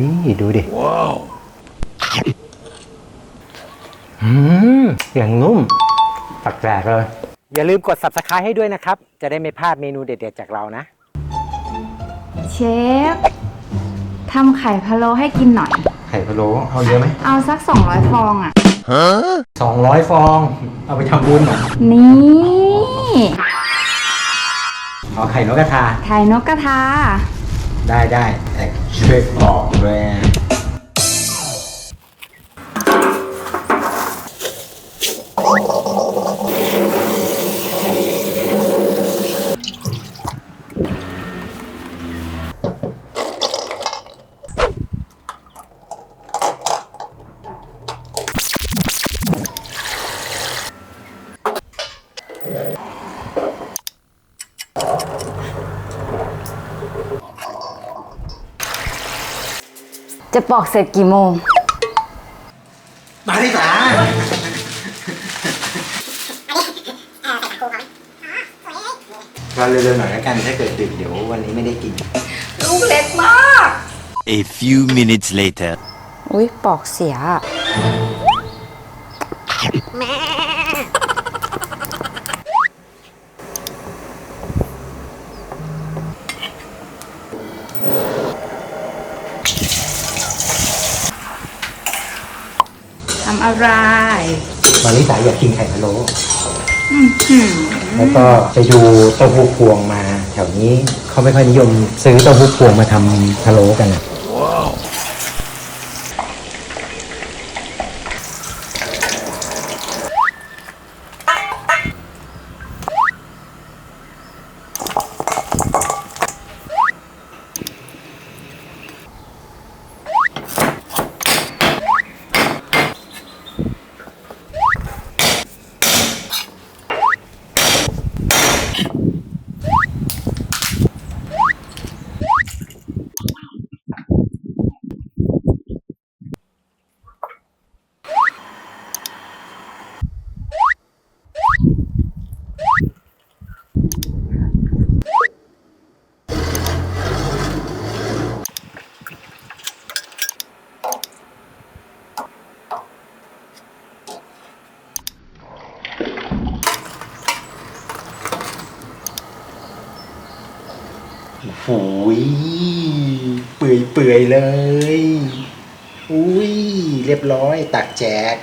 ยดูดิ ว้าวอืมอย่างนุ่มตักแจกเลย อย่าลืมกด subscribe ให้ด้วยนะครับ จะได้ไม่พลาดเมนูเด็ดๆจากเรานะ เชฟทำไข่พะโล้ให้กินหน่อย ไข่พะโล้เอาเยอะไหมเอาสัก 200 ฟองอะ สองร้อยฟอง เอาไปทำบุญเหรอนี่เอาไข่นกกระทาไข่นกกระทา ได้ได้แต่ช่วยบอกแรง จะปอกเสร็จกี่โมง มาดิสาเราเร็วๆหน่อยแล้วกันถ้าเกิดดึกเดี๋ยววันนี้ไม่ได้กิน ลูกเล็กมาก A few minutes later. อุ้ยปอกเสียอะ ทำอะไรมาริสาอยากกินไข่พะโล้แล้วก็ไปดูเต้าหู้พวงมา แถวนี้เขาไม่ค่อยนิยมซื้อเต้าหู้พวงมาทำพะโล้กันอะ หูยเปื่อยเปื่อยๆเลย อุ้ย เรียบร้อย ตักแจก